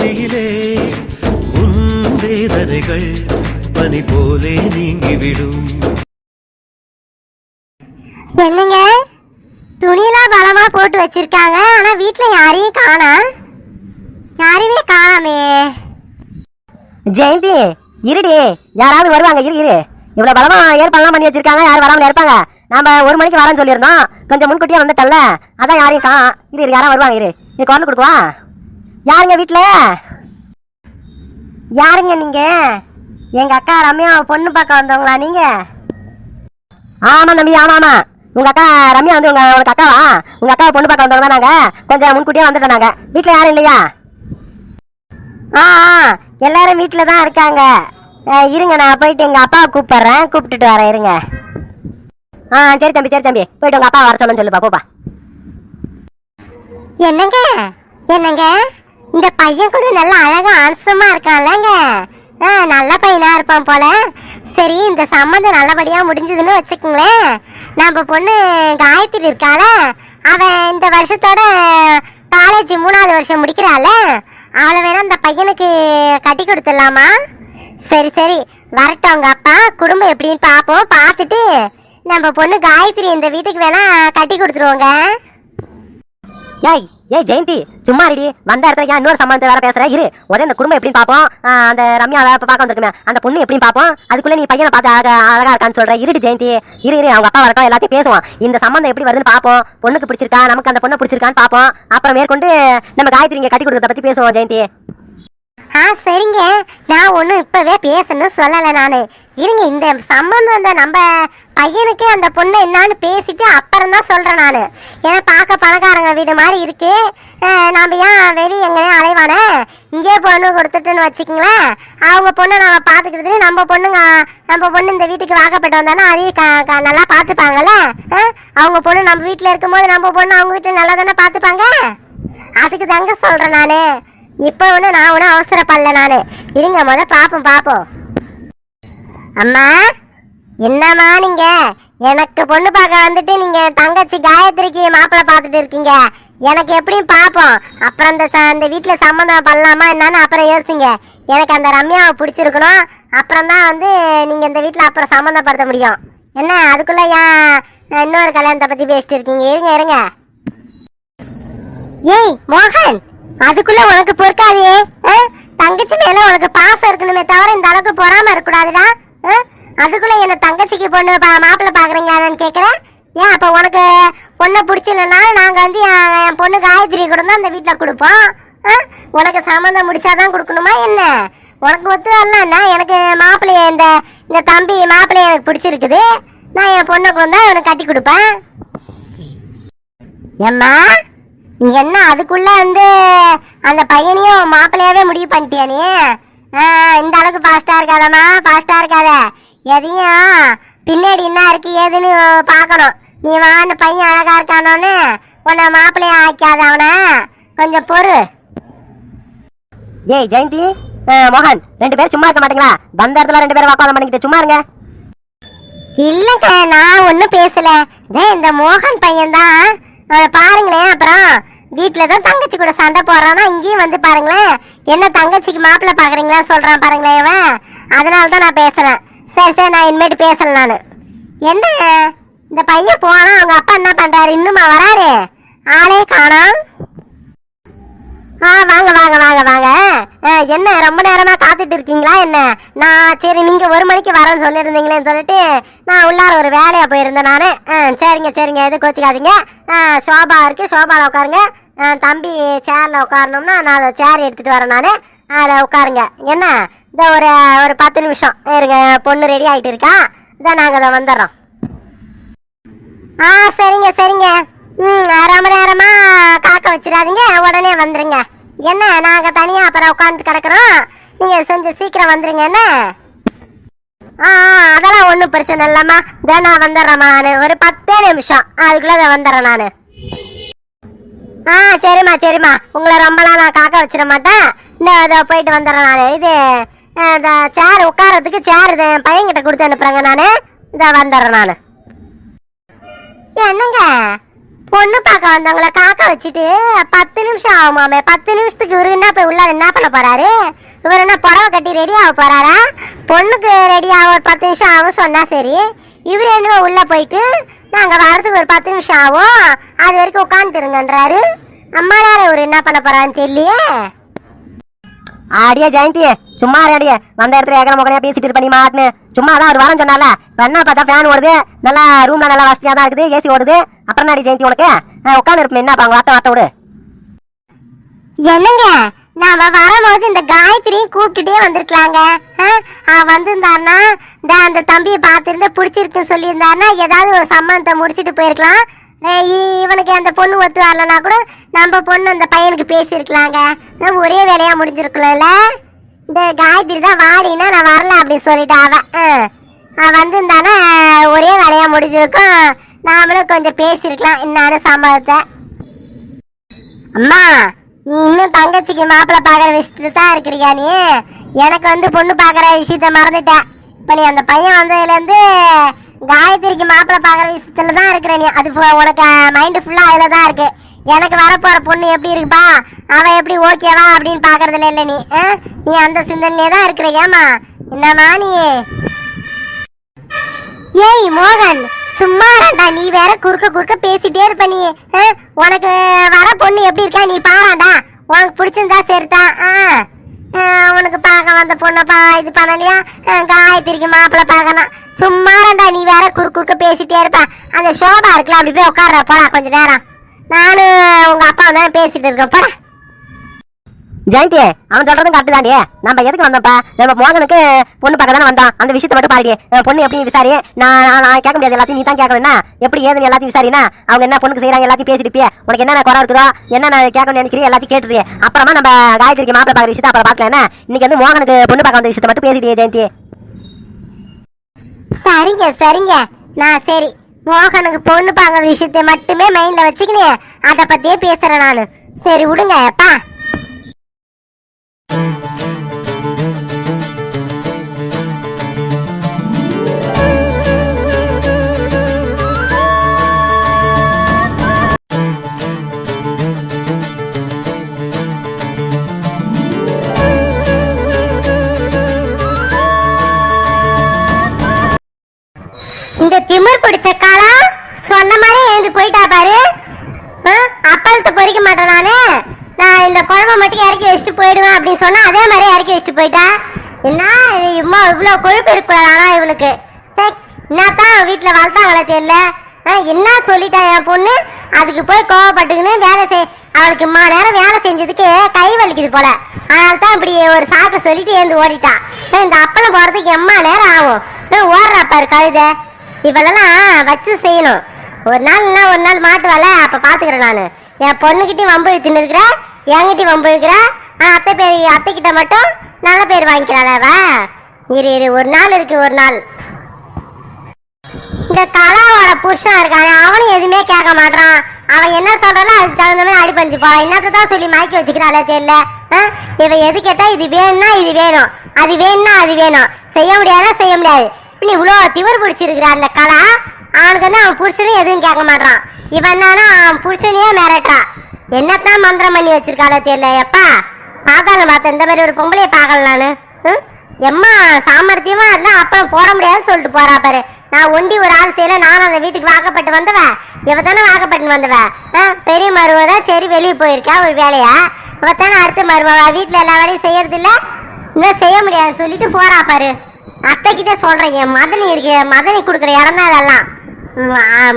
தேதியிலே உன் வேதனைகள் பனி போலே நீங்கிவிடும். என்னங்க? துணியெல்லாம் பலமா போட்டு வச்சிருக்காங்க. ஆனா வீட்ல யாரையும் காணா? யாரையுமே காணாமே. ஜெயந்தி இருடி. யாராவது வருவாங்க இரு இரு. இவ்வளவு பலமா ஏற்பாடுலாம் பண்ணி வச்சிருக்காங்க. யாரும் வராமல இருப்பாங்க. நாம ஒரு மணிக்கு வரேன்னு சொல்லியிருந்தோம். கொஞ்சம் முன்கூட்டியே வந்துட்டல்ல. அதான் யாரையும் கா இரு இரு யாரும் வருவாங்க இரு. நீ குரல் கொடுக்குவா? யாருங்க வீட்டில் யாருங்க நீங்கள் எங்கள் அக்கா ரம்யா பொண்ணு பார்க்க வந்தவங்களா நீங்கள் ஆமாம் தம்பி ஆமாம் ஆமாம் உங்கள் அக்கா ரம்யா வந்து உங்கள் உனக்கு அக்காவா? உங்கள் அக்கா பொண்ணு பார்க்க வந்தவங்க தான் கொஞ்சம் முன்கூட்டியே வந்துட்டோம் நாங்கள் வீட்டில் யாரும் இல்லையா? ஆ ஆ, எல்லாரும் வீட்டில் தான் இருக்காங்க. இருங்க நான் போயிட்டு எங்கள் அப்பாவை கூப்பிட்றேன். கூப்பிட்டுட்டு வரேன் இருங்க. ஆ சரி தம்பி சரி தம்பி. போயிட்டு உங்கள் அப்பா வர சொல்லுன்னு சொல்லுப்பா போப்பா. என்னங்க? என்னங்க? இந்த பையன் கூட நல்லா அழகா ஆன்சமா இருக்கான்லங்க. ஆ நல்ல பையனா இருப்பான் போல. சரி இந்த சம்மந்தம் நல்லபடியா முடிஞ்சதுன்னு வச்சுக்கோங்களேன். நம்ம பொண்ணு காயத்ரி இருக்கால அவன் இந்த வருஷத்தோட காலேஜ் மூணாவது வருஷம் முடிக்கிறாள். அவளை வேணா இந்த பையனுக்கு கட்டி கொடுத்துடலாமா? சரி சரி. வரட்டும் அவங்க அப்பா. குடும்பம் எப்படின்னு பார்ப்போம். பார்த்துட்டு நம்ம பொண்ணு காயத்ரி இந்த வீட்டுக்கு வேணா கட்டி கொடுத்துருவோங்க. ஏய் ஏய் ஜெயந்தி சும்மா இருடி. வந்த இடத்துல ஏன் இன்னொரு சம்பந்தத்தை வேற பேசுற? இரு. உடனே இந்த குடும்பம் எப்படின்னு பாப்போம் அந்த ரம்யா பார்க்க வந்திருக்குமே. அந்த பொண்ணு எப்படின்னு பாப்போம் அதுக்குள்ள நீ பையனை பார்த்து அழகா அழகா இருக்கான்னு சொல்ற. இருடி ஜெயந்தி. இரு இரு. அவங்க அப்பா வரட்டும் எல்லாத்தையும் பேசுவோம். இந்த சம்பந்தம் எப்படி வருதுன்னு பாப்போம் பொண்ணுக்கு பிடிச்சிருக்கா? நமக்கு அந்த பொண்ணை பிடிச்சிருக்கான்னு பாப்போம் அப்புறம் மேற்கொண்டு நம்ம காயத்ரி இங்கே கட்டி கொடுக்கறத பத்தி பேசுவோம் ஜெயந்தி. ஆ சரிங்க. நான் ஒன்றும் இப்போவே பேசணும்னு சொல்லலை நான். இருங்க இந்த சம்பந்தம் இந்த நம்ம பையனுக்கு அந்த பொண்ணு என்னன்னு பேசிட்டு அப்புறம் தான் சொல்கிறேன் நான். ஏன்னா பார்க்க பணக்காரங்க வீடு மாதிரி இருக்கு. அஹ், ஏன் வெளியே எங்கேயும் அலைவானே? இங்கே பொண்ணு கொடுத்துட்டுன்னு வச்சுக்கோங்களேன். அவங்க பொண்ணை நம்ம பார்த்துக்கிறது நம்ம பொண்ணுங்க நம்ம பொண்ணு இந்த வீட்டுக்கு வாக்கப்பட்டு வந்தானா அதையும் நல்லா பார்த்துப்பாங்கல்ல? அவங்க பொண்ணு நம்ம வீட்டில் இருக்கும்போது நம்ம பொண்ணு அவங்க வீட்டில் நல்லா தானே பார்த்துப்பாங்க? அதுக்கு தாங்க சொல்கிறேன் நான். இப்போ ஒன்று நான் ஒன்றும் அவசரப்படல நான். இருங்க முத பார்ப்போம் பார்ப்போம் அம்மா என்னம்மா நீங்கள் எனக்கு பொண்ணு பார்க்க வந்துட்டு நீங்கள் தங்கச்சி காயத்ரிக்கு மாப்பிள்ளை பார்த்துட்டு இருக்கீங்க. எனக்கு எப்படியும் பார்ப்போம் அப்புறம் இந்த ச- இந்த வீட்டில் சம்மந்தம் பண்ணலாமா என்னன்னு அப்புறம் யோசிங்க. எனக்கு அந்த ரம்யாவை பிடிச்சிருக்கணும். அப்புறம் தான் வந்து நீங்கள் இந்த வீட்டில் அப்புறம் சம்மந்தப்படுத்த முடியும். என்ன அதுக்குள்ளே ஏன் இன்னொரு கல்யாணத்தை பற்றி பேசிட்டு இருக்கீங்க? இருங்க இருங்க. ஏய் மோகன்! அதுக்குள்ள உனக்கு பொறுக்காதே ஆ? தங்கச்சி மேல உனக்கு பாசம் இருக்கணுமே தவிர இந்த அளவுக்கு பொறாம இருக்கக்கூடாதுடா ஆ? அதுக்குள்ள என்ன தங்கச்சிக்கு பொண்ணு பா- பாக்குறீங்க பாக்குறீங்களான்னு கேக்குறேன் ஏன் அப்ப உனக்கு பொண்ணை பிடிச்சில்லனாலும் நாங்க வந்து என் என் பொண்ணு காயத்ரி கூட தான் அந்த வீட்டுல கொடுப்போம் ஆ? உனக்கு சம்மந்தம் முடிச்சாதான் கொடுக்கணுமா என்ன உனக்கு ஒத்து வரலன்னா எனக்கு மாப்பிள்ளைய இந்த இந்த தம்பி மாப்பிள்ளைய எனக்கு பிடிச்சிருக்குது நான் என் பொண்ணை கொண்டு தான் உனக்கு கட்டி கொடுப்பேன் ஏம்மா நீ என்ன அதுக்குள்ள வந்து அந்த பையனையும் மாப்பிள்ளையாவே முடிவு பண்ணிட்டியா நீ? இந்த அளவுக்கு ஃபாஸ்டா இருக்காதம்மா ஃபாஸ்டா இருக்காத. எதையும் பின்னாடி என்ன இருக்கு ஏதுன்னு பார்க்கணும். நீ வா அந்த பையன் அழகா இருக்கானோன்னு உன்னை மாப்பிள்ளைய ஆக்காத அவனை. கொஞ்சம் பொறு. ஏய் ஜெயந்தி. மோகன் ரெண்டு பேரும் சும்மா இருக்க மாட்டீங்களா? வந்த இடத்துல ரெண்டு பேரும் வாக்குவாதம் பண்ணிக்கிட்டு சும்மா இருங்க. இல்லங்க நான் ஒன்றும் பேசல. இந்த மோகன் பையன் தான் பாருங்களேன் அப்புறம் வீட்டில் தான் தங்கச்சி கூட சண்டை போடுறான்னா இங்கேயும் வந்து பாருங்களேன். என்ன தங்கச்சிக்கு மாப்பிள்ளை பார்க்குறீங்களான்னு சொல்கிறான் பாருங்களேன் இவன். அதனால தான் நான் பேசுகிறேன் சரி சரி நான் இனிமேட்டு பேசல நான். என்ன இந்த பையன் போனா அவங்க அப்பா என்ன பண்ணுறாரு இன்னுமா வராரு? ஆளே காணாம் ஆ வாங்க வாங்க வாங்க வாங்க. ஆ, என்ன ரொம்ப நேரமா பார்த்துட்டு இருக்கீங்களா என்ன? நான் சரி நீங்கள் ஒரு மணிக்கு வரேன்னு சொல்லியிருந்தீங்களேன்னு சொல்லிட்டு நான் உள்ளார ஒரு வேலையாக போயிருந்தேன் நான். ஆ, சரிங்க சரிங்க. எதுவும் கோச்சிக்காதீங்க. ஆ, சோபா இருக்குது சோபாவில் உட்காருங்க. ஆ, தம்பி சேரில் உட்காரணும்னா நான் அதை சேர் எடுத்துகிட்டு வரேன் நான். அதில் உட்காருங்க. என்ன? இந்த ஒரு ஒரு பத்து நிமிஷம். இருங்க பொண்ணு ரெடி ஆகிட்டு இருக்கா? இதான் நாங்கள் அதை வந்துடுறோம். ஆ சரிங்க சரிங்க. ம் ரொம்ப நேரமாக காக்க வச்சிடாதீங்க. உடனே வந்துடுங்க என்ன நாங்கள் தனியாக அப்புறம் உட்காந்து கிடக்குறோம்? நீங்க கொஞ்சம் சீக்கிரம் வந்துருங்க என்ன ஆ அதெல்லாம் ஒன்றும் பிரச்சனை இல்லைம்மா. தான் நான் வந்துடுறேம்மா நான். ஒரு பத்தே நிமிஷம். அதுக்குள்ளே இதை வந்துடுறேன் நான். ஆ சரிம்மா சரிம்மா. உங்களை ரொம்பலாம் நான் காக்க வச்சிட மாட்டேன். இந்த இதை போயிட்டு வந்துடுறேன் நான். இது இந்த சேர் உட்காரத்துக்கு சேர் இது என் பையன்கிட்ட கொடுத்து அனுப்புறேங்க நான். இதை வந்துடுறேன் நான். என்னங்க? பொண்ணு பார்க்க வந்தவங்கள காக்க வச்சுட்டு பத்து நிமிஷம் ஆகுமாமே பத்து நிமிஷத்துக்கு இவரு என்ன போய் உள்ள என்ன பண்ண போறாரு? இவர் என்ன புடவை கட்டி ரெடி ஆக போறாரா? பொண்ணுக்கு ரெடி ஆக ஒரு பத்து நிமிஷம் ஆகும் சொன்னா சரி. இவர் என்ன உள்ள போயிட்டு நாங்கள் வரதுக்கு ஒரு பத்து நிமிஷம் ஆகும். அது வரைக்கும் உட்காந்துருங்கன்றாரு அம்மானால இவர் என்ன பண்ண போறான்னு தெரியலையே. அடியே ஜெயந்தியே சும்மா அடியே. வந்த இடத்துல ஏகன முகனையா பேசிட்டு இருப்ப நீ மாட்டுன்னு. சும்மா தான் ஒரு வாரம் சொன்னால. இப்போ என்ன பார்த்தா ஃபேன் ஓடுது. நல்லா ரூம்ல நல்லா வசதியாக தான் இருக்குது. ஏசி ஓடுது. அப்புறம் நாடி ஜெயந்தி உனக்கு? உட்காந்து இருப்பேன் என்ன பாங்க வாட்ட வாட்ட விடு. என்னங்க? நாம வரும்போது இந்த காயத்ரியும் கூப்பிட்டுட்டே வந்திருக்கலாங்க. ஆ? வந்திருந்தாருன்னா இந்த அந்த தம்பியை பார்த்துருந்து பிடிச்சிருக்குன்னு சொல்லியிருந்தாருன்னா ஏதாவது ஒரு சம்மந்தத்தை முடிச்சுட்டு போயிருக்கலாம். இ- இவனுக்கு அந்த பொண்ணு ஒத்து வரலன்னா கூட நம்ம பொண்ணு அந்த பையனுக்கு பேசியிருக்கலாங்க. ஒரே வேலையாக முடிஞ்சிருக்கலாம்ல இந்த காயத்ரி தான் வாடினா நான் வரல அப்படின்னு சொல்லிட்டு அவன் ஆ. வந்திருந்தானா ஒரே வேலையாக முடிஞ்சிருக்கும். நாமளும் கொஞ்சம் பேசியிருக்கலாம் என்னன்னு சம்மதத்தை அம்மா நீ இன்னும் தங்கச்சிக்கு மாப்பிள்ளை பாக்குற விஷயத்துல தான் இருக்கிறியா நீ? எனக்கு வந்து பொண்ணு பாக்குற விஷயத்த மறந்துட்ட. இப்ப நீ அந்த பையன் வந்ததுல இருந்து காயத்ரிக்கு மாப்பிள்ளை பாக்குற விஷயத்துல தான் இருக்கிற நீ. அது உனக்கு மைண்ட் ஃபுல்லா அதுல தான் இருக்கு. எனக்கு வரப்போற பொண்ணு எப்படி இருக்குப்பா? அவ எப்படி ஓகேவா அப்படின்னு பாக்குறதுல இல்ல நீ. நீ அந்த சிந்தனையிலே தான் இருக்கிற ஏமா என்னம்மா நீ? ஏய் மோகன்! சும்மா நீ வேற குறுக்க குறுக்க பேசிட்டே இருப்ப நீ. உனக்கு வர பொண்ணு எப்படி இருக்கா நீ பாராடா. உனக்கு பிடிச்சிருந்தா சரிதான் ஆ. ஆ, உனக்கு பார்க்க வந்த பொண்ணை பா இது பண்ணலையா? காயத்திரிக்கு மாப்பிள்ள மாப்பிள்ளை பார்க்கணும். சும்மாடா நீ வேற குறுக்கு குறுக்க பேசிட்டே இருப்ப. அந்த சோபா இருக்குல்ல அப்படி போய் உட்கார்ற போடா கொஞ்ச நேரம். நானும் உங்க அப்பா தான் பேசிட்டு இருக்கேன் போடா. ஜெயந்தி அவன் சொல்றதும் கரெக்ட் தாண்டி. நம்ம எதுக்கு வந்தோம்ப்பா? நம்ம மோகனுக்கு பொண்ணு பார்க்க தானே வந்தோம் அந்த விஷயத்தை மட்டும் பாருடி. பொண்ணு எப்படி விசாரி? நான் நான் கேட்க முடியாது. எல்லாத்தையும் நீ தான் கேட்கணும்னா எப்படி ஏதுன்னு எல்லாத்தையும் விசாரினா அவங்க என்ன பொண்ணுக்கு செய்யறாங்க எல்லாத்தையும் பேசிட்டு உனக்கு என்ன குறை இருக்குதோ என்ன நான் கேட்கணும்னு நினைக்கிறீ எல்லாத்தையும் கேட்டுரு. அப்புறமா நம்ம காயத்ரிக்கு மாப்பிள்ளை பார்க்குற விஷயத்தை அப்புறம் பார்க்கலாம் இன்னைக்கு வந்து மோகனுக்கு பொண்ணு பார்க்க வந்த விஷயத்தை மட்டும் பேசிட்டு ஜெயந்தி. சரிங்க சரிங்க. நான் சரி. மோகனுக்கு பொண்ணு பார்க்க விஷயத்தை மட்டுமே மைண்ட்ல வச்சுக்கினே அதை பத்தியே பேசுறேன் நானு. சரி விடுங்க அப்பா. சொன்னா அதே மாதிரி இறக்கி வச்சுட்டு போயிட்டா? என்ன? இது இம்மா இவ்வளோ கொழுப்பு இருக்கலாம் ஆனால் இவளுக்கு சரி என்னத்தான் வீட்டில் வளர்த்தாங்களே தெரியல? ஆ, என்ன சொல்லிட்டா என் பொண்ணு? அதுக்கு போய் கோவப்பட்டுக்கின்னு வேலை செய் அவளுக்கு இம்மா நேரம் வேலை செஞ்சதுக்கு கை வலிக்குது போல. அதனால தான் இப்படி ஒரு சாக்கை சொல்லிட்டு ஏந்து ஓடிட்டான் இந்த அப்பளம் போகிறதுக்கு எம்மா நேரம் ஆகும். ஓடுறாப்பாரு ஓடுறா கழுதை. இவளெல்லாம் வச்சு செய்யணும். ஒரு நாள் இல்லைன்னா ஒரு நாள் மாட்டுவாள அப்போ பார்த்துக்கிறேன் நான். என் பொண்ணுக்கிட்டையும் வம்பு இழுத்துன்னு இருக்கிற என்கிட்டையும் வம்பு இருக்கிறேன் ஆனா அத்தை பேர் அத்தைக்கிட்ட மட்டும் நல்ல பேர் வாங்கிக்கிறாளவா? இரு இரு ஒரு நாள் இருக்கு ஒரு நாள். இந்த கலாவோட புருஷன் இருக்கானே அவனும் எதுவுமே கேட்க மாட்டான் அவன் என்ன சொல்றானோ அதுக்கு தகுந்த மாதிரி அடி பண்ணிச்சு போவான் என்னத்தை தான் சொல்லி மயக்கி வச்சுக்கிறாளே தெரியல. ஆ? எது கேட்டா இது வேணும்னா இது வேணும். அது வேணும்னா அது வேணும். செய்ய முடியாதா செய்ய முடியாது. நீ இவ்வளோ திவர் பிடிச்சிருக்கிற அந்த கலா அவனுக்கு வந்து அவன் புருஷனும் எதுவும் கேட்க மாட்டான் இவன் தானே அவன் புருஷனையே மிரட்டுறான். என்னத்தான் மந்திரம் பண்ணி வச்சிருக்காளோ தெரியல எப்பா பார்த்தாலும் பார்த்தேன் இந்த மாதிரி ஒரு பொம்பளையை பார்க்கல நான். ம்? எம்மா சாமர்த்தியமா இருந்தா அப்புறம் போட முடியாதுன்னு சொல்லிட்டு போறா பாரு. நான் ஒண்டி ஒரு ஆள் செய்யல நானும் அந்த வீட்டுக்கு வாக்கப்பட்டு வந்தவ. இவ தானே வாக்கப்பட்டு வந்தவ. ஆ, பெரிய மருவ தான் சரி வெளியே போயிருக்கா ஒரு வேலையா? இவ தானே அடுத்த மருமவ வீட்டுல எல்லா வேலையும் செய்யறது இல்ல இன்னும் செய்ய முடியாது சொல்லிட்டு போறா பாரு. அத்தைக்கிட்ட சொல்றேன் என் மதனி இருக்கு மதனி கொடுக்குற இடம் தான் அதெல்லாம்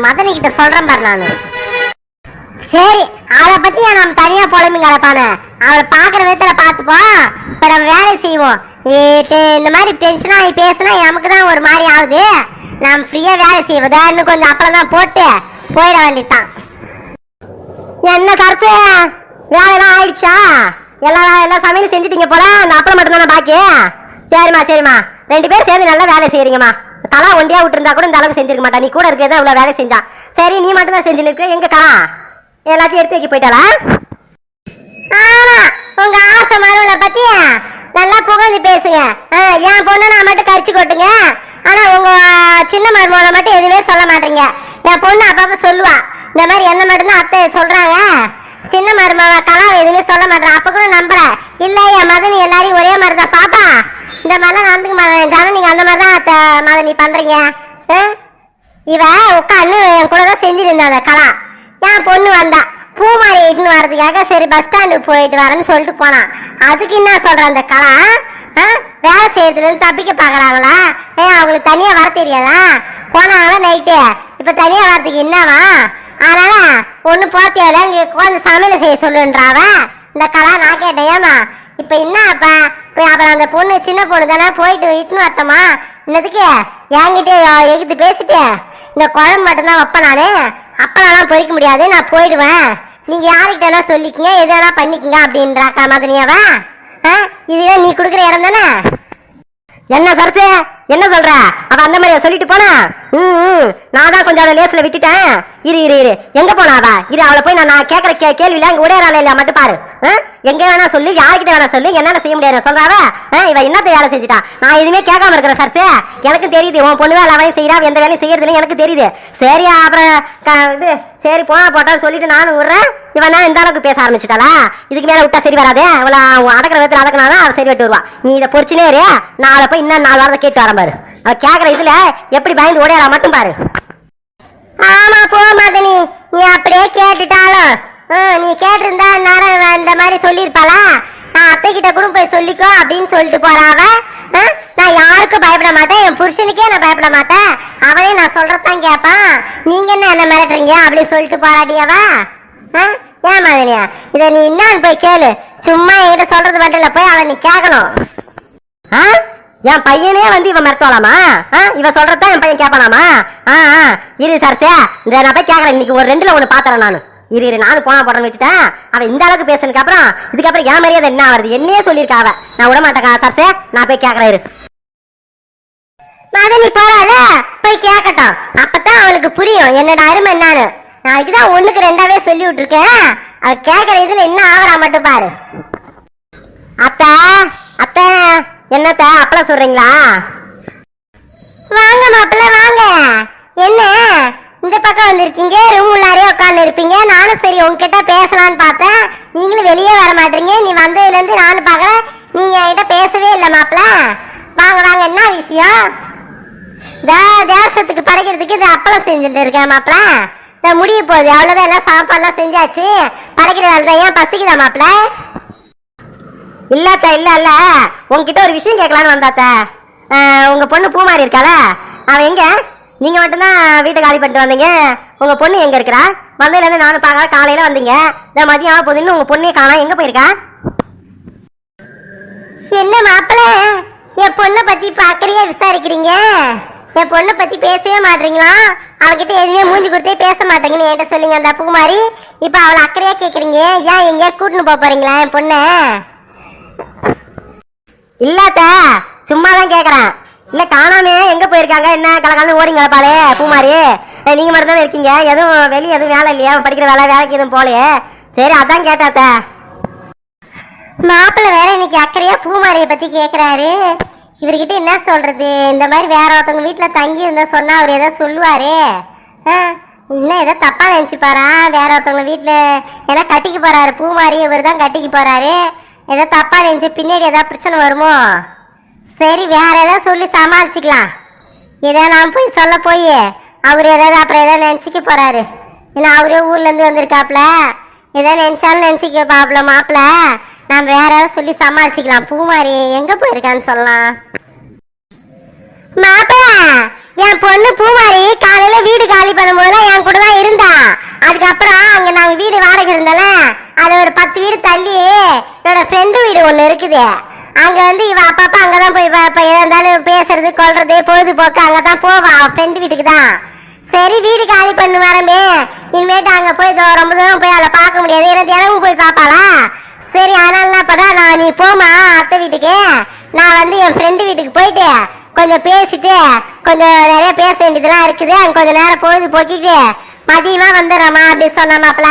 மதனி கிட்ட சொல்றேன் பாரு நான். சரி அவளை பத்தி ஏன் நம்ம தனியா புலம்பி கிடப்பானு அவளை பாக்குற விதத்துல பாத்துப்போம் இப்ப நம்ம வேலை செய்வோம். இந்த மாதிரி டென்ஷனா ஆகி பேசினா நமக்கு தான் ஒரு மாதிரி ஆகுது. நாம் ஃப்ரீயா வேலை செய்வோம். இன்னும் கொஞ்சம் அப்புறம் தான் போட்டு போயிட வேண்டியதுதான். என்ன கருத்து? வேலைலாம் ஆயிடுச்சா? எல்லாம் எல்லாம் சமையல் செஞ்சுட்டீங்க போல. அந்த அப்புறம் மட்டும் தானே பாக்கி? சரிம்மா சரிம்மா. ரெண்டு பேரும் சேர்ந்து நல்லா வேலை செய்யறீங்கம்மா தலா ஒண்டியா விட்டுருந்தா கூட இந்த அளவுக்கு செஞ்சிருக்க மாட்டா. நீ கூட இருக்கிறதா இவ்வளவு வேலை செஞ்சா. சரி நீ மட்டும் தான் செஞ்சு இருக்க. எங்க தலா? எல்லாத்தையும் எடுத்து வைக்க போயிட்டாளா? ஆமா உங்க ஆசை மருவனை பத்தி நல்லா புகழ்ந்து பேசுங்க. ஆ, என் பொண்ணு நான் மட்டும் கரிச்சு கொட்டுங்க. ஆனா உங்க சின்ன மருமகளை மட்டும் எதுவுமே சொல்ல மாட்டீங்க. என் பொண்ணு அப்பப்ப சொல்லுவா. இந்த மாதிரி என்ன மட்டும்தான் அத்தை சொல்றாங்க? சின்ன மருமக தலா எதுவுமே சொல்ல மாட்டேன் அப்ப கூட நம்பல. இல்ல என் மதனி எல்லாரையும் ஒரே மாதிரி தான் பாப்பா இந்த மாதிரிலாம் நடந்துக்க மாட்டேன் ஜான நீங்க அந்த மாதிரி தான் அத்தை மதனி பண்றீங்க? ஆ? இவ உட்காந்து என் கூட தான் செஞ்சிருந்தாங்க கலா என் பொண்ணு வந்தா. பூமாரி இட்டுன்னு வர்றதுக்காக சரி பஸ் ஸ்டாண்டுக்கு போயிட்டு வரேன்னு சொல்லிட்டு போனான் அதுக்கு என்ன சொல்ற அந்த கலா? ஆ? வேலை செய்யறதுலேருந்து தப்பிக்க பார்க்குறாங்களா ஏன் அவங்களுக்கு தனியாக வர தெரியாதா? போனாங்களா நைட்டு இப்போ தனியாக வரதுக்கு என்னவா? அதனால ஒண்ணு போத்தியால இங்கே உட்காந்து சமையல் செய்ய சொல்லுன்றாவ? இந்த கலா நான் கேட்டேன். ஏமா இப்போ என்ன அப்பா இப்போ அப்புறம் அந்த பொண்ணு சின்ன பொண்ணு தானே போயிட்டு இட்டுன்னு வரட்டோமா? இன்னதுக்கு என்கிட்ட எகுத்து பேசிட்டு இந்த குழம்பு மட்டும்தான் வைப்பேன் நான். அப்பளம்லாம் பொறிக்க முடியாது நான் போயிடுவேன். நீங்க யாருக்கிட்டனா சொல்லிக்கங்க எதனா பண்ணிக்கங்க அப்படின்றாக்கா மதனியாவா? ஆ? இதுதான் நீ கொடுக்குற இடம் தானே? என்ன கருத்து என்ன சொல்ற? அவ அந்த மாதிரியா சொல்லிட்டு போனா? ம், ம். நான் தான் கொஞ்சம் அவளை லேஸ்ல விட்டுட்டேன். இரு இரு இரு. எங்க போனா அவ இரு அவளை போய் நான் நான் கேட்கற கே கேள்வியில அங்கே உடையறாள இல்லையா? மட்டும் பாரு. ஆ? எங்க வேணா சொல்லு யார்கிட்ட வேணா சொல்லு என்னென்ன செய்ய முடியாது. சொல்றாவ? ஆ, இவ என்னத்த வேலை செஞ்சுட்டா? நான் எதுவுமே கேட்காம இருக்கிறேன் சார் எனக்கு தெரியுது உன் பொண்ணு வேலை அவன் செய்யறா எந்த வேலையும் செய்யறதுல எனக்கு தெரியுது. சரி அப்புறம் இது சரி போனா போட்டான்னு சொல்லிட்டு நானும் விடுறேன் இவன் இந்த அளவுக்கு பேச ஆரம்பிச்சிட்டாளா? இதுக்கு மேல விட்டா சரி வராதே. அவளை அவன் அடக்கிற விதத்தில் அடக்கினாதான் அவ சரி விட்டு வருவா. நீ இதை பொறிச்சுனே நான் அவளை போய் இன்னும் நாலு வாரத்தை கேட்டு வரம்பாரு அவ கேக்குற இதுல எப்படி பயந்து ஓடையாரா மட்டும் பாரு. ஆமா போ மதனி. நீ அப்படியே கேட்டுட்டாலும் ஆ, நீ கேட்டிருந்தா நேரம் இந்த மாதிரி சொல்லியிருப்பாளா? நான் அத்தை கிட்ட கூட போய் சொல்லிக்கோ அப்படின்னு சொல்லிட்டு போறாவ ஆ, நான் யாருக்கும் பயப்பட மாட்டேன். என் புருஷனுக்கே நான் பயப்பட மாட்டேன். அவனே நான் சொல்றதான் கேட்பான் நீங்க என்ன என்ன மிரட்டுறீங்க அப்படி சொல்லிட்டு போராடியவ ஆ? ஏன் மாதிரியா இதை நீ என்னன்னு போய் கேளு. சும்மா என்கிட்ட சொல்றது மட்டும் இல்லை போய் அவன் நீ கேட்கணும் ஆ? என் பையனே வந்து இவன் மிரட்டலாமா ஆ? இவ சொல்றதான் என் பையன் கேட்பானாமா ஆ ஆ. இரு சரசே இந்த நான் போய் கேட்கறேன் இன்னைக்கு ஒரு ரெண்டுல ஒன்று பாத்துறேன் நான். இரு இரு. நானும் போனா போடணும் விட்டுட்டேன். அவன் இந்த அளவுக்கு பேசுனதுக்கு அப்புறம் இதுக்கப்புறம் என் மரியாதை என்ன வருது என்னையே சொல்லியிருக்கா அவ. நான் விட மாட்டேக்கா சரசே நான் போய் கேட்கறேன் இரு. மதனி போறாள? போய் கேட்கட்டும் அப்பதான் அவளுக்கு புரியும். என்னோட அருமை என்னன்னு. நான் இதுதான் ஒண்ணுக்கு ரெண்டாவே சொல்லி விட்டுருக்கேன். அவ கேட்கற இதுல என்ன ஆவரா மட்டும் பாரு. அத்தை அத்தை. என்னத்த அப்பளம் சொல்றீங்களா? வாங்க மாப்பிள்ள வாங்க. என்ன? இந்த பக்கம் வந்திருக்கீங்க ரூம் உள்ளாரே உட்கார்ந்து இருப்பீங்க. நானும் சரி உங்ககிட்ட பேசலாம்னு பார்த்தேன். நீங்களும் வெளியே வர மாட்டீங்க நீ வந்ததுல இருந்து நானும் பாக்குறேன் நீங்க என்கிட்ட பேசவே இல்லை மாப்பிள்ள. வாங்க வாங்க என்ன விஷயம்? தே- தேசத்துக்கு படைக்கிறதுக்கு இந்த அப்பளம் செஞ்சுட்டு இருக்கேன் மாப்பிள்ள. இந்த முடிய போகுது. அவ்வளவுதான் எல்லாம் சாப்பாடுலாம் செஞ்சாச்சு. படைக்கிற வேலை தான். ஏன் பசிக்குதா மாப்பிள்ள? இல்லாத்தா அத்தை இல்ல இல்ல. உங்ககிட்ட ஒரு விஷயம் கேட்கலான்னு வந்தாத்த. உங்க பொண்ணு பூமாரி இருக்கால அவ எங்க? நீங்க மட்டும்தான் வீட்டை காலி பண்ணிட்டு வந்தீங்க. உங்க பொண்ணு எங்க இருக்கிறா? மந்தையில இருந்து நானும் பார்க்கல காலையில வந்தீங்க. இந்த மதியம் ஆக போகுதுன்னு உங்க பொண்ணே காணா. எங்க போயிருக்கா? என்ன மாப்பிள்ள என் பொண்ணை பத்தி பாக்குறீங்க விசாரிக்கிறீங்க? என் பொண்ணை பத்தி பேசவே மாட்டீங்களா? அவகிட்ட எதுவுமே மூஞ்சி கொடுத்தே பேச மாட்டேங்கன்னு என்கிட்ட சொல்லுங்க அந்த பூமாரி. இப்ப அவளை அக்கறையா கேக்குறீங்க. ஏன் எங்கேயா கூட்டின்னு போக போறீங்களா என் பொண்ணை? இல்லாத்த சும்மா தான் கேக்குறேன். இல்லை காணாமே எங்கே போயிருக்காங்க? என்ன கலகாலம் ஓடிங்க பாலே பூமாரி. நீங்கள் மட்டும் தானே இருக்கீங்க? எதுவும் வெளியே எதுவும் வேலை இல்லையா? படிக்கிற வேலை வேலைக்கு எதுவும் போலையே சரி அதான் கேட்டாத்த மாப்பிள்ளை வேற இன்னைக்கு அக்கறையா பூமாரியை பற்றி கேட்குறாரு இவர்கிட்ட என்ன சொல்கிறது இந்த மாதிரி வேற ஒருத்தவங்க வீட்டில் தங்கி இருந்தால் சொன்னால் அவர் ஏதோ சொல்லுவார். ஆ, இன்னும் ஏதோ தப்பாக நினச்சிப்பாரா? வேற ஒருத்தவங்க வீட்டில் ஏன்னா கட்டிக்கு போகிறாரு பூமாரி இவர் தான் கட்டிக்கு போகிறாரு ஏதோ தப்பா நினைச்சு பின்னாடி ஏதாவது பிரச்சனை வருமோ? சரி வேற ஏதாவது சொல்லி சமாளிச்சுக்கலாம். இதை நான் போய் சொல்ல போய். அவர் ஏதாவது அப்புறம் ஏதாவது நினச்சிக்க போறாரு. ஏன்னா அவரே ஊர்லேருந்து வந்திருக்காப்புல. வந்திருக்காப்ல ஏதோ நினச்சாலும் நினச்சிக்க பாப்ல மாப்பிள. நாம் வேற ஏதாவது சொல்லி சமாளிச்சுக்கலாம். பூமாரி எங்கே போயிருக்கான்னு சொல்லலாம். மாப்பிள்ள என் பொண்ணு பூமாரி காலையில் வீடு காலி பண்ணும்போது என் கூட தான் இருந்தா. அதுக்கப்புறம் அங்கே நாங்கள் வீடு வாடகை இருந்தாலே அது ஒரு பத்து வீடு தள்ளி என்னோட ஃப்ரெண்டு வீடு ஒண்ணு இருக்குது. அங்க வந்து இவ அப்பப்ப அங்கதான் போய் வ- இப்ப எதா இருந்தாலும் பேசுறது கொள்றது பொழுதுபோக்கு அங்கதான் போவா. ஃப்ரெண்டு வீட்டுக்கு தான் சரி வீடு காலி பண்ணு வரமே இனிமேட்டு அங்க போய் ரொம்ப தூரம் போய் அதை பார்க்க முடியாது. ஏன்னா தினமும் போய் பார்ப்பாளா? சரி அதனால என்ன நான் நீ போமா அத்தை வீட்டுக்கு. நான் வந்து என் ஃப்ரெண்டு வீட்டுக்கு போயிட்டு கொஞ்சம் பேசிட்டு கொஞ்சம் நிறைய பேச வேண்டியதெல்லாம் இருக்குது. அங்க கொஞ்சம் நேரம் பொழுது போக்கிட்டு மதியமா வந்துடுறேம்மா அப்படி சொன்ன மாப்பிள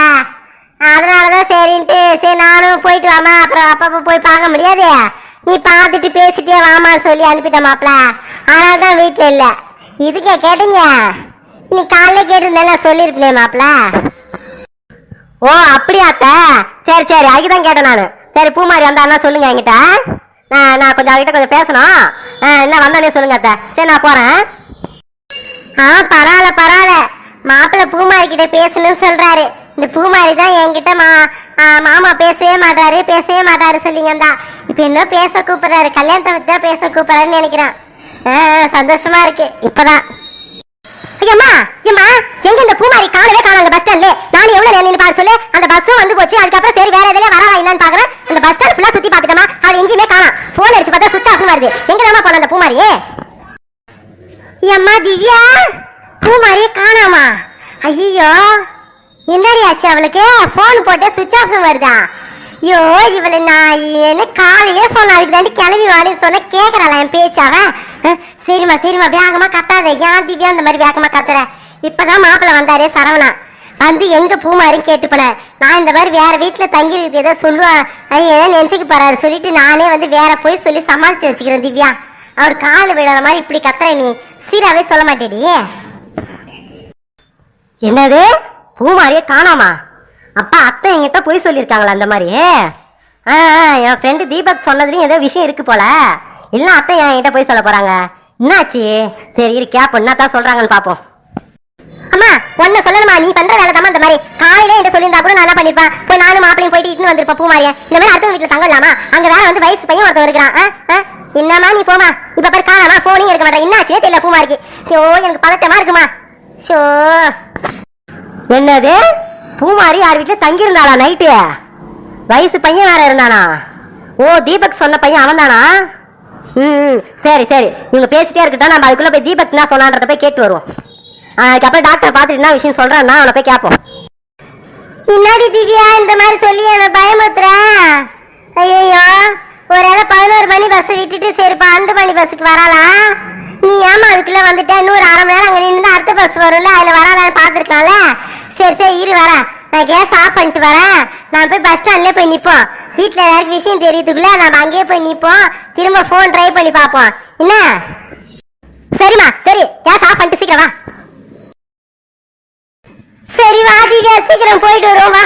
சரி நானும் போயிட்டு வாமா அப்புறம் அப்பப்போ போய் பார்க்க முடியாது. நீ பார்த்துட்டு பேசிட்டே வாமான்னு சொல்லி அனுப்பிட்டேன் மாப்பிள. ஆனால் தான் வீட்டில் இல்லை. இதுக்கே கேட்டீங்க. நீ காலைல கேட்டிருந்தேன் நான் சொல்லியிருப்பேன் மாப்பிள. ஓ அப்படியா அத்த? சரி சரி அதுதான் கேட்டேன் நான். சரி பூமாரி வந்தான்னா சொல்லுங்க என்கிட்ட. நான் நான் கொஞ்சம் அவகிட்ட கொஞ்சம் பேசணும். என்ன வந்தானே சொல்லுங்க அத்தை. சரி நான் போறேன். ஆ பரவாயில்ல பரவாயில்ல. மாப்பிள்ளை பூமாரி கிட்ட பேசணும்னு சொல்றாரு. இந்த பூமாரி தான் என்கிட்ட மா மாமா பேசவே மாட்டாரு பேசவே மாட்டாரு சொல்லிங்க தான் இப்போ என்ன பேச கூப்பிடுறாரு கல்யாணத்தை விட்டு தான் பேச கூப்பிடுறாருன்னு நினைக்கிறேன். சந்தோஷமா இருக்கு இப்பதான். ஐயம்மா ஐயம்மா எங்க இந்த பூமாரி காணவே காணாங்க பஸ் ஸ்டாண்ட்ல நான் எவ்வளவு நேரம் நின்னு பாரு சொல்லு. அந்த பஸ்ஸும் வந்து போச்சு அதுக்கப்புறம் சரி வேற எதுல வரவா என்னன்னு பாக்குறேன். அந்த பஸ் ஸ்டாண்ட் ஃபுல்லா சுத்தி பாத்துட்டமா அது எங்கேயுமே காணாம் போன் அடிச்சு பார்த்தா சுவிட்ச் ஆஃப் வருது. எங்க போன அந்த பூமாரி? ஐயம்மா திவ்யா? பூமாரியே காணாமா? ஐயோ என்னடி ஆச்சு அவளுக்கு? ஃபோன் போட்டு சுவிட்ச் ஆஃப் வருதா? ஐயோ இவளை நான் என்ன காலையிலே சொன்ன அதுக்கு தாண்டி கிளம்பி வாடின்னு சொன்ன கேட்கறாளா என் பேச்சாவ சரிம்மா சரிம்மா வேகமா கத்தாத. ஏன் திவ்யா அந்த மாதிரி வேகமா கத்துற? இப்பதான் மாப்பிள்ளை வந்தாரே சரவணா. வந்து எங்க பூமாரின்னு கேட்டு போனேன் நான் இந்த மாதிரி வேற வீட்டுல தங்கி ஏதோ சொல்லுவா அது ஏதோ போறாரு சொல்லிட்டு நானே வந்து வேற போய் சொல்லி சமாளிச்சு வச்சுக்கிறேன் திவ்யா. அவர் கால் விடாத மாதிரி இப்படி கத்துற நீ. சீராவே சொல்ல மாட்டேடி. என்னது? பூமாரியே காணாமா? அப்பா அத்தை என்கிட்ட போய் சொல்லியிருக்காங்களா அந்த மாதிரி? ஆ என் ஃப்ரெண்டு தீபக் சொன்னதுலையும் ஏதோ விஷயம் இருக்கு போல. இல்ல அத்தை என்கிட்ட போய் சொல்ல போறாங்க? என்னாச்சு? சரி இருக்கியா பொண்ணா தான் சொல்றாங்கன்னு பாப்போம். அம்மா ஒன்னு சொல்லணுமா? நீ பண்ற வேலை தான் இந்த மாதிரி. காலையில என்கிட்ட சொல்லியிருந்தா கூட நான் என்ன பண்ணிருப்பேன்? போய் நானும் மாப்பிளையும் போயிட்டு இட்டுன்னு வந்திருப்பேன் பூமாரியா. இந்த மாதிரி அடுத்த வீட்டுல தங்கலாமா அங்க வேற வந்து வயசு பையன் ஒருத்தன் இருக்கிறான். ஆ, என்னம்மா நீ போமா இப்ப பாரு காணாமா? போனையும் இருக்க மாட்டேன். என்னாச்சு? தெரியல பூமாரிக்கு. ஷோ எனக்கு பதட்டமா இருக்குமா? ஷோ. என்னது? பூமாரி யார் வீட்டுல தங்கியிருந்தாளா நைட்டு வயசு பையன் வேற இருந்தானா? ஓ தீபக் சொன்ன பையன் அவன் தானா ம் சரி சரி. நீங்கள் பேசிட்டே இருக்கட்டும். நம்ம அதுக்குள்ள போய் தீபக் என்ன சொன்னான்றத போய் கேட்டு வருவோம். அதுக்கப்புறம் டாக்டர் பார்த்துட்டு என்ன விஷயம் சொல்றான்னா அவனை போய் கேட்போம். இன்னாடி திவ்யா இந்த மாதிரி சொல்லி என்ன பயமுத்துற ஐயோ ஒரு வேளை பதினோரு மணி பஸ் விட்டுட்டு சரி பன்னெண்டு மணி பஸ்ஸுக்கு வராளா? நீ ஏமா அதுக்குள்ள வந்துட்ட? இன்னொரு அரை மணி நேரம் அங்கே நின்று அடுத்த பஸ் வரும்ல? அதில் வராளான்னு பார்த்துருக்கான்ல சரி சரி இரு வரேன் நான் கேஸ் ஆஃப் பண்ணிட்டு வரேன். நான் போய் பஸ் ஸ்டாண்ட்லேயே போய் நிற்போம் வீட்டில் எல்லாருக்கும் விஷயம் தெரியறதுக்குள்ள நம்ம அங்கேயே போய் நிற்போம் திரும்ப ஃபோன் ட்ரை பண்ணி பார்ப்போம். என்ன? சரிம்மா சரி. கேஸ் ஆஃப் பண்ணிட்டு சீக்கிரம் வா. சரி வா திவ்யா சீக்கிரம் போயிட்டு வருவோம் வா.